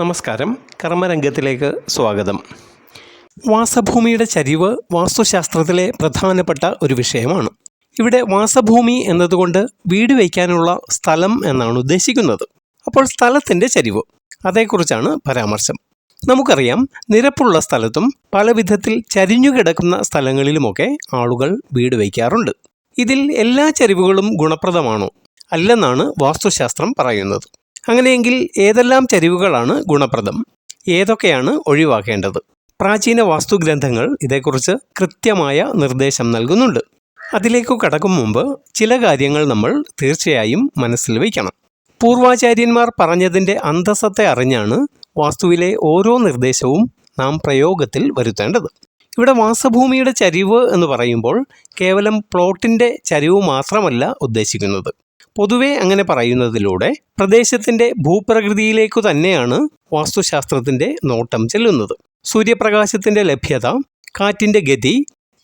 നമസ്കാരം. കർമ്മരംഗത്തിലേക്ക് സ്വാഗതം. വാസഭൂമിയുടെ ചരിവ് വാസ്തുശാസ്ത്രത്തിലെ പ്രധാനപ്പെട്ട ഒരു വിഷയമാണ്. ഇവിടെ വാസഭൂമി എന്നതുകൊണ്ട് വീട് വയ്ക്കാനുള്ള സ്ഥലം എന്നാണ് ഉദ്ദേശിക്കുന്നത്. അപ്പോൾ സ്ഥലത്തിന്റെ ചരിവ് അതേക്കുറിച്ചാണ് പരാമർശം. നമുക്കറിയാം നിരപ്പുള്ള സ്ഥലത്തും പല വിധത്തിൽ ചരിഞ്ഞുകിടക്കുന്ന സ്ഥലങ്ങളിലുമൊക്കെ ആളുകൾ വീട് വയ്ക്കാറുണ്ട്. ഇതിൽ എല്ലാ ചരിവുകളും ഗുണപ്രദമാണോ? അല്ലെന്നാണ് വാസ്തുശാസ്ത്രം പറയുന്നത്. അങ്ങനെയെങ്കിൽ ഏതെല്ലാം ചരിവുകളാണ് ഗുണപ്രദം? ഏതൊക്കെയാണ് ഒഴിവാക്കേണ്ടത്? പ്രാചീന വാസ്തുഗ്രന്ഥങ്ങൾ ഇതേക്കുറിച്ച് കൃത്യമായ നിർദ്ദേശം നൽകുന്നുണ്ട്. അതിലേക്കു കടക്കും മുമ്പ് ചില കാര്യങ്ങൾ നമ്മൾ തീർച്ചയായും മനസ്സിൽ വയ്ക്കണം. പൂർവാചാര്യന്മാർ പറഞ്ഞതിന്റെ അന്തസ്സത്തെ അറിഞ്ഞാണ് വാസ്തുവിലെ ഓരോ നിർദ്ദേശവും നാം പ്രയോഗത്തിൽ വരുത്തേണ്ടത്. ഇവിടെ വാസഭൂമിയുടെ ചരിവ് എന്ന് പറയുമ്പോൾ കേവലം പ്ലോട്ടിന്റെ ചരിവ് മാത്രമല്ല ഉദ്ദേശിക്കുന്നത്. പൊതുവെ അങ്ങനെ പറയുന്നതിലൂടെ പ്രദേശത്തിന്റെ ഭൂപ്രകൃതിയിലേക്കു തന്നെയാണ് വാസ്തുശാസ്ത്രത്തിന്റെ നോട്ടം ചെല്ലുന്നത്. സൂര്യപ്രകാശത്തിന്റെ ലഭ്യത കാറ്റിന്റെ ഗതി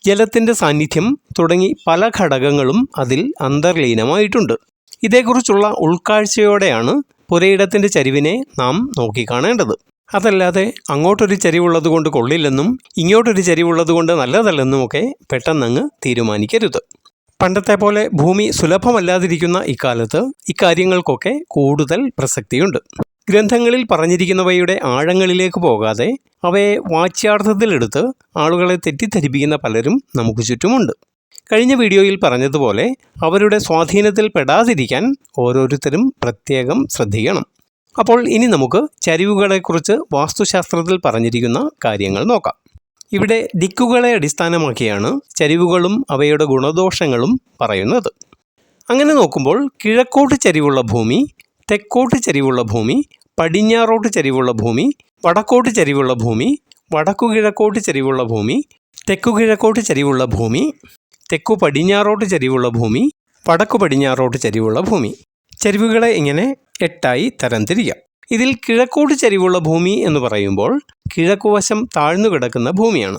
ജലത്തിന്റെ സാന്നിധ്യം തുടങ്ങി പല ഘടകങ്ങളും അതിൽ അന്തർലീനമായിട്ടുണ്ട്. ഇതേക്കുറിച്ചുള്ള ഉൾക്കാഴ്ചയോടെയാണ് പുരയിടത്തിന്റെ ചരിവിനെ നാം നോക്കിക്കാണേണ്ടത്. അതല്ലാതെ അങ്ങോട്ടൊരു ചരിവുള്ളത് കൊണ്ട് കൊള്ളില്ലെന്നും ഇങ്ങോട്ടൊരു ചരിവുള്ളത് കൊണ്ട് നല്ലതല്ലെന്നുമൊക്കെ പെട്ടെന്നങ്ങ് തീരുമാനിക്കരുത്. പണ്ടത്തെ പോലെ ഭൂമി സുലഭമല്ലാതിരിക്കുന്ന ഇക്കാലത്ത് ഇക്കാര്യങ്ങൾക്കൊക്കെ കൂടുതൽ പ്രസക്തിയുണ്ട്. ഗ്രന്ഥങ്ങളിൽ പറഞ്ഞിരിക്കുന്നവയുടെ ആഴങ്ങളിലേക്ക് പോകാതെ അവയെ വാച്യാർത്ഥത്തിലെടുത്ത് ആളുകളെ തെറ്റിദ്ധരിപ്പിക്കുന്ന പലരും നമുക്ക് ചുറ്റുമുണ്ട്. കഴിഞ്ഞ വീഡിയോയിൽ പറഞ്ഞതുപോലെ അവരുടെ സ്വാധീനത്തിൽ പെടാതിരിക്കാൻ ഓരോരുത്തരും പ്രത്യേകം ശ്രദ്ധിക്കണം. അപ്പോൾ ഇനി നമുക്ക് ചരിവുകളെക്കുറിച്ച് വാസ്തുശാസ്ത്രത്തിൽ പറഞ്ഞിരിക്കുന്ന കാര്യങ്ങൾ നോക്കാം. ഇവിടെ ദിക്കുകളെ അടിസ്ഥാനമാക്കിയാണ് ചരിവുകളും അവയുടെ ഗുണദോഷങ്ങളും പറയുന്നത്. അങ്ങനെ നോക്കുമ്പോൾ കിഴക്കോട്ട് ചരിവുള്ള ഭൂമി തെക്കോട്ട് ചരിവുള്ള ഭൂമി പടിഞ്ഞാറോട്ട് ചരിവുള്ള ഭൂമി വടക്കോട്ട് ചരിവുള്ള ഭൂമി വടക്കു കിഴക്കോട്ട് ചരിവുള്ള ഭൂമി തെക്കു കിഴക്കോട്ട് ചരിവുള്ള ഭൂമി തെക്കു പടിഞ്ഞാറോട്ട് ചരിവുള്ള ഭൂമി വടക്കു പടിഞ്ഞാറോട്ട് ചരിവുള്ള ഭൂമി. ചരിവുകളെ ഇങ്ങനെ എട്ടായി തരംതിരിക്കാം. ഇതിൽ കിഴക്കോട്ട് ചരിവുള്ള ഭൂമി എന്ന് പറയുമ്പോൾ കിഴക്കുവശം താഴ്ന്നു കിടക്കുന്ന ഭൂമിയാണ്.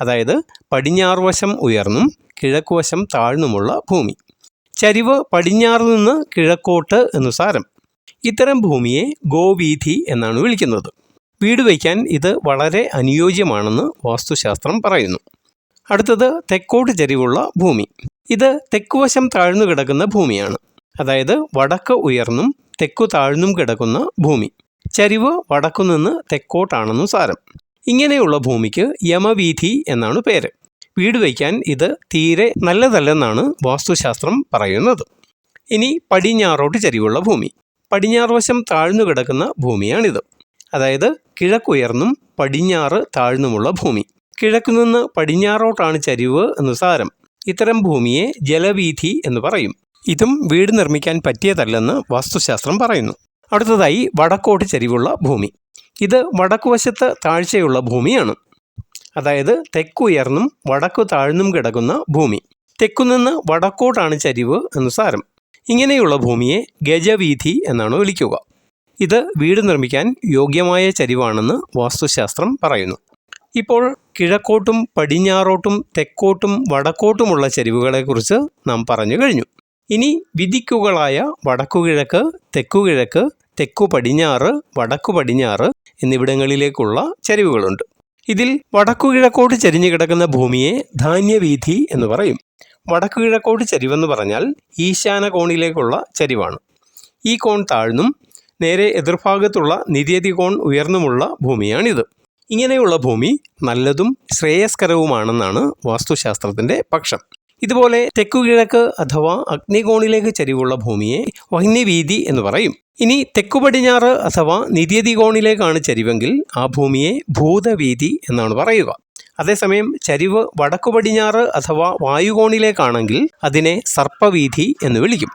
അതായത് പടിഞ്ഞാറ് വശം ഉയർന്നും കിഴക്കുവശം താഴ്ന്നുമുള്ള ഭൂമി. ചരിവ് പടിഞ്ഞാറ് നിന്ന് കിഴക്കോട്ട് എന്ന് സാരം. ഇത്തരം ഭൂമിയെ ഗോവീധി എന്നാണ് വിളിക്കുന്നത്. വീട് വയ്ക്കാൻ ഇത് വളരെ അനുയോജ്യമാണെന്ന് വാസ്തുശാസ്ത്രം പറയുന്നു. അടുത്തത് തെക്കോട്ട് ചരിവുള്ള ഭൂമി. ഇത് തെക്കുവശം താഴ്ന്നു കിടക്കുന്ന ഭൂമിയാണ്. അതായത് വടക്ക് ഉയർന്നും തെക്കു താഴ്ന്നും കിടക്കുന്ന ഭൂമി. ചരിവ് വടക്കുനിന്ന് തെക്കോട്ടാണെന്നും സാരം. ഇങ്ങനെയുള്ള ഭൂമിക്ക് യമവീഥി എന്നാണ് പേര്. വീട് വയ്ക്കാൻ ഇത് തീരെ നല്ലതല്ലെന്നാണ് വാസ്തുശാസ്ത്രം പറയുന്നത്. ഇനി പടിഞ്ഞാറോട്ട് ചരിവുള്ള ഭൂമി. പടിഞ്ഞാറുവശം താഴ്ന്നു കിടക്കുന്ന ഭൂമിയാണിത്. അതായത് കിഴക്കുയർന്നും പടിഞ്ഞാറ് താഴ്ന്നുമുള്ള ഭൂമി. കിഴക്കുനിന്ന് പടിഞ്ഞാറോട്ടാണ് ചരിവ് എന്ന് സാരം. ഇത്തരം ഭൂമിയെ ജലവീഥി എന്ന് പറയും. ഇതും വീട് നിർമ്മിക്കാൻ പറ്റിയതല്ലെന്ന് വാസ്തുശാസ്ത്രം പറയുന്നു. അടുത്തതായി വടക്കോട്ട് ചരിവുള്ള ഭൂമി. ഇത് വടക്കുവശത്ത് താഴ്ചയുള്ള ഭൂമിയാണ്. അതായത് തെക്കുയർന്നും വടക്കു താഴ്ന്നും കിടക്കുന്ന ഭൂമി. തെക്കുനിന്ന് വടക്കോട്ടാണ് ചരിവ് എന്ന് സാരം. ഇങ്ങനെയുള്ള ഭൂമിയെ ഗജവീഥി എന്നാണ് വിളിക്കുക. ഇത് വീട് നിർമ്മിക്കാൻ യോഗ്യമായ ചരിവാണെന്ന് വാസ്തുശാസ്ത്രം പറയുന്നു. ഇപ്പോൾ കിഴക്കോട്ടും പടിഞ്ഞാറോട്ടും തെക്കോട്ടും വടക്കോട്ടുമുള്ള ചരിവുകളെക്കുറിച്ച് നാം പറഞ്ഞു കഴിഞ്ഞു. ഇനി വിധിക്കുകളായ വടക്കുകിഴക്ക് തെക്കുകിഴക്ക് തെക്കു പടിഞ്ഞാറ് വടക്കു പടിഞ്ഞാറ് എന്നിവിടങ്ങളിലേക്കുള്ള ചരിവുകളുണ്ട്. ഇതിൽ വടക്കുകിഴക്കോട്ട് ചരിഞ്ഞു കിടക്കുന്ന ഭൂമിയെ ധാന്യവീഥി എന്ന് പറയും. വടക്കുകിഴക്കോട്ട് ചരിവെന്ന് പറഞ്ഞാൽ ഈശാന കോണിലേക്കുള്ള ചരിവാണ്. ഈ കോൺ താഴ്ന്നും നേരെ എതിർഭാഗത്തുള്ള നിര്യതി കോൺ ഉയർന്നുമുള്ള ഭൂമിയാണിത്. ഇങ്ങനെയുള്ള ഭൂമി നല്ലതും ശ്രേയസ്കരവുമാണെന്നാണ് വാസ്തുശാസ്ത്രത്തിന്റെ പക്ഷം. ഇതുപോലെ തെക്കു തെക്കുകിഴക്ക് അഥവാ അഗ്നികോണിലേക്ക് ചരിവുള്ള ഭൂമിയെ വഹ്നിവീതി എന്ന് പറയും. ഇനി തെക്കു പടിഞ്ഞാറ് അഥവാ നിര്യതി കോണിലേക്കാണ് ചരിവെങ്കിൽ ആ ഭൂമിയെ ഭൂതവീതി എന്നാണ് പറയുക. അതേസമയം ചരിവ് വടക്കു പടിഞ്ഞാറ് അഥവാ വായുകോണിലേക്കാണെങ്കിൽ അതിനെ സർപ്പവീതി എന്ന് വിളിക്കും.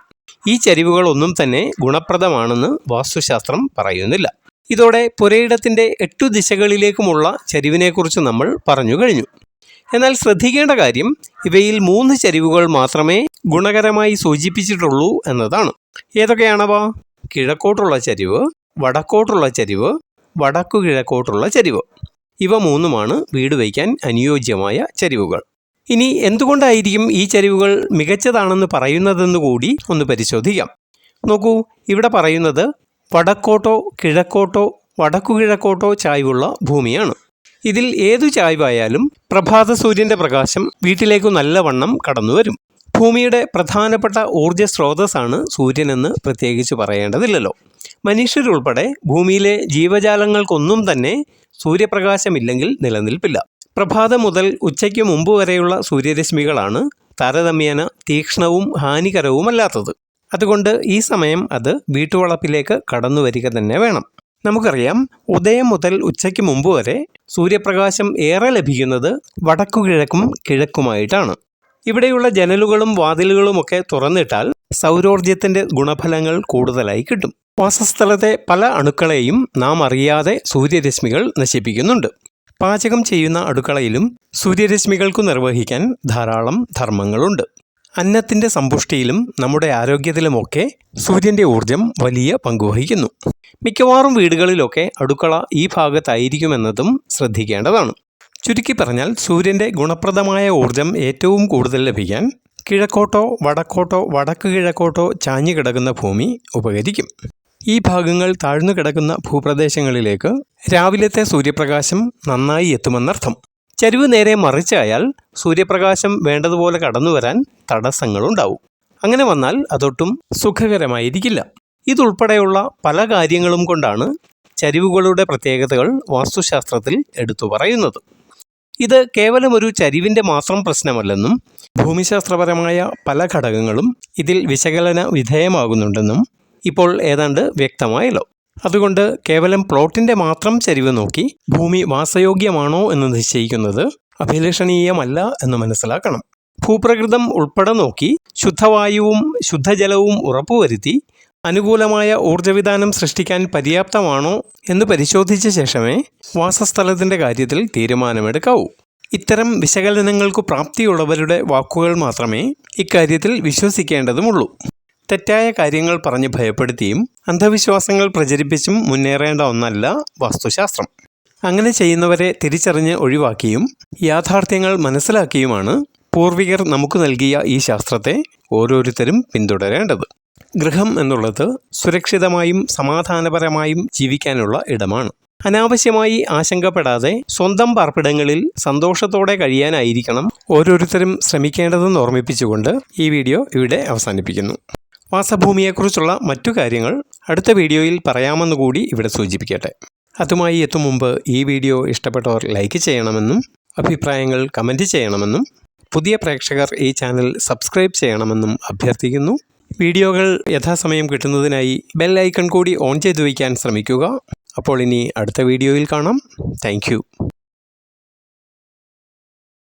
ഈ ചരിവുകളൊന്നും തന്നെ ഗുണപ്രദമാണെന്ന് വാസ്തുശാസ്ത്രം പറയുന്നില്ല. ഇതോടെ പുരയിടത്തിന്റെ എട്ടു ദിശകളിലേക്കുമുള്ള ചരിവിനെക്കുറിച്ച് നമ്മൾ പറഞ്ഞു കഴിഞ്ഞു. എന്നാൽ ശ്രദ്ധിക്കേണ്ട കാര്യം ഇവയിൽ മൂന്ന് ചരിവുകൾ മാത്രമേ ഗുണകരമായി സൂചിപ്പിച്ചിട്ടുള്ളൂ എന്നതാണ്. ഏതൊക്കെയാണവ? കിഴക്കോട്ടുള്ള ചരിവ് വടക്കോട്ടുള്ള ചരിവ് വടക്കു കിഴക്കോട്ടുള്ള ചരിവ്. ഇവ മൂന്നുമാണ് വീട് വയ്ക്കാൻ അനുയോജ്യമായ ചരിവുകൾ. ഇനി എന്തുകൊണ്ടായിരിക്കും ഈ ചരിവുകൾ മികച്ചതാണെന്ന് പറയുന്നതെന്ന് കൂടി ഒന്ന് പരിശോധിക്കാം. നോക്കൂ ഇവിടെ പറയുന്നത് വടക്കോട്ടോ കിഴക്കോട്ടോ വടക്കു കിഴക്കോട്ടോ ചായ്വുള്ള ഭൂമിയാണ്. ഇതിൽ ഏതു ചായ്വായാലും പ്രഭാത സൂര്യന്റെ പ്രകാശം വീട്ടിലേക്കു നല്ലവണ്ണം കടന്നുവരും. ഭൂമിയുടെ പ്രധാനപ്പെട്ട ഊർജ സ്രോതസ്സാണ് സൂര്യനെന്ന് പ്രത്യേകിച്ച് പറയേണ്ടതില്ലല്ലോ. മനുഷ്യരുൾപ്പെടെ ഭൂമിയിലെ ജീവജാലങ്ങൾക്കൊന്നും തന്നെ സൂര്യപ്രകാശമില്ലെങ്കിൽ നിലനിൽപ്പില്ല. പ്രഭാതം മുതൽ ഉച്ചയ്ക്ക് മുമ്പ് വരെയുള്ള സൂര്യരശ്മികളാണ് താരതമ്യേന തീക്ഷ്ണവും ഹാനികരവുമല്ലാത്തത്. അതുകൊണ്ട് ഈ സമയം അത് വീട്ടുവളപ്പിലേക്ക് കടന്നു വരിക തന്നെ വേണം. നമുക്കറിയാം ഉദയം മുതൽ ഉച്ചയ്ക്ക് മുമ്പ് വരെ സൂര്യപ്രകാശം ഏറെ ലഭിക്കുന്നത് വടക്കുകിഴക്കും കിഴക്കുമായിട്ടാണ്. ഇവിടെയുള്ള ജനലുകളും വാതിലുകളുമൊക്കെ തുറന്നിട്ടാൽ സൗരോർജത്തിന്റെ ഗുണഫലങ്ങൾ കൂടുതലായി കിട്ടും. വാസസ്ഥലത്തെ പല അണുക്കളെയും നാം അറിയാതെ സൂര്യരശ്മികൾ നശിപ്പിക്കുന്നുണ്ട്. പാചകം ചെയ്യുന്ന അടുക്കളയിലും സൂര്യരശ്മികൾക്കു നിർവഹിക്കാൻ ധാരാളം ധർമ്മങ്ങളുണ്ട്. അന്നത്തിന്റെ സമ്പുഷ്ടിയിലും നമ്മുടെ ആരോഗ്യത്തിലുമൊക്കെ സൂര്യന്റെ ഊർജം വലിയ പങ്കുവഹിക്കുന്നു മിക്കവാറും വീടുകളിലൊക്കെ അടുക്കള ഈ ഭാഗത്തായിരിക്കുമെന്നതും ശ്രദ്ധിക്കേണ്ടതാണ്. ചുരുക്കി പറഞ്ഞാൽ സൂര്യന്റെ ഗുണപ്രദമായ ഊർജം ഏറ്റവും കൂടുതൽ ലഭിക്കാൻ കിഴക്കോട്ടോ വടക്കോട്ടോ വടക്ക് കിഴക്കോട്ടോ ചാഞ്ഞു കിടക്കുന്ന ഭൂമി ഉപകരിക്കും. ഈ ഭാഗങ്ങൾ താഴ്ന്നു കിടക്കുന്ന ഭൂപ്രദേശങ്ങളിലേക്ക് രാവിലത്തെ സൂര്യപ്രകാശം നന്നായി എത്തുമെന്നർത്ഥം. ചരിവ് നേരെ മറിച്ചായാൽ സൂര്യപ്രകാശം വേണ്ടതുപോലെ കടന്നു വരാൻ തടസ്സങ്ങളുണ്ടാവും. അങ്ങനെ വന്നാൽ അതൊട്ടും സുഖകരമായിരിക്കില്ല. ഇതുൾപ്പെടെയുള്ള പല കാര്യങ്ങളും കൊണ്ടാണ് ചരിവുകളുടെ പ്രത്യേകതകൾ വാസ്തുശാസ്ത്രത്തിൽ എടുത്തു പറയുന്നത്. ഇത് കേവലം ഒരു ചരിവിന്റെ മാത്രം പ്രശ്നമല്ലെന്നും ഭൂമിശാസ്ത്രപരമായ പല ഘടകങ്ങളും ഇതിൽ വിശകലന വിധേയമാകുന്നുണ്ടെന്നും ഇപ്പോൾ ഏതാണ്ട് വ്യക്തമായല്ലോ. അതുകൊണ്ട് കേവലം പ്ലോട്ടിന്റെ മാത്രം ചരിവ് നോക്കി ഭൂമി വാസയോഗ്യമാണോ എന്ന് നിശ്ചയിക്കുന്നത് അഭിലഷണീയമല്ല എന്ന് മനസ്സിലാക്കണം. ഭൂപ്രകൃതം ഉൾപ്പെടെ നോക്കി ശുദ്ധവായുവും ശുദ്ധജലവും ഉറപ്പുവരുത്തി അനുകൂലമായ ഊർജവിധാനം സൃഷ്ടിക്കാൻ പര്യാപ്തമാണോ എന്ന് പരിശോധിച്ച ശേഷമേ വാസസ്ഥലത്തിന്റെ കാര്യത്തിൽ തീരുമാനമെടുക്കാവൂ. ഇത്തരം വിശകലനങ്ങൾക്കു പ്രാപ്തിയുള്ളവരുടെ വാക്കുകൾ മാത്രമേ ഇക്കാര്യത്തിൽ വിശ്വസിക്കേണ്ടതുമുള്ളൂ. തെറ്റായ കാര്യങ്ങൾ പറഞ്ഞ് ഭയപ്പെടുത്തിയും അന്ധവിശ്വാസങ്ങൾ പ്രചരിപ്പിച്ചും മുന്നേറേണ്ട ഒന്നല്ല വാസ്തുശാസ്ത്രം. അങ്ങനെ ചെയ്യുന്നവരെ തിരിച്ചറിഞ്ഞ് ഒഴിവാക്കിയും യാഥാർത്ഥ്യങ്ങൾ മനസ്സിലാക്കിയുമാണ് പൂർവികർ നമുക്ക് നൽകിയ ഈ ശാസ്ത്രത്തെ ഓരോരുത്തരും പിന്തുടരേണ്ടത്. ഗൃഹം എന്നുള്ളത് സുരക്ഷിതമായും സമാധാനപരമായും ജീവിക്കാനുള്ള ഇടമാണ്. അനാവശ്യമായി ആശങ്കപ്പെടാതെ സ്വന്തം പാർപ്പിടങ്ങളിൽ സന്തോഷത്തോടെ കഴിയാനായിരിക്കണം ഓരോരുത്തരും ശ്രമിക്കേണ്ടതെന്ന് ഓർമ്മിപ്പിച്ചുകൊണ്ട് ഈ വീഡിയോ ഇവിടെ അവസാനിപ്പിക്കുന്നു. വാസഭൂമിയെക്കുറിച്ചുള്ള മറ്റു കാര്യങ്ങൾ അടുത്ത വീഡിയോയിൽ പറയാമെന്ന് കൂടി ഇവിടെ സൂചിപ്പിക്കട്ടെ. അതുമായി എത്തും മുമ്പ് ഈ വീഡിയോ ഇഷ്ടപ്പെട്ടവർ ലൈക്ക് ചെയ്യണമെന്നും അഭിപ്രായങ്ങൾ കമന്റ് ചെയ്യണമെന്നും പുതിയ പ്രേക്ഷകർ ഈ ചാനൽ സബ്സ്ക്രൈബ് ചെയ്യണമെന്നും അഭ്യർത്ഥിക്കുന്നു. വീഡിയോകൾ യഥാസമയം കിട്ടുന്നതിനായി ബെൽ ഐക്കൺ കൂടി ഓൺ ചെയ്തു വയ്ക്കാൻ ശ്രമിക്കുക. അപ്പോൾ ഇനി അടുത്ത വീഡിയോയിൽ കാണാം. താങ്ക്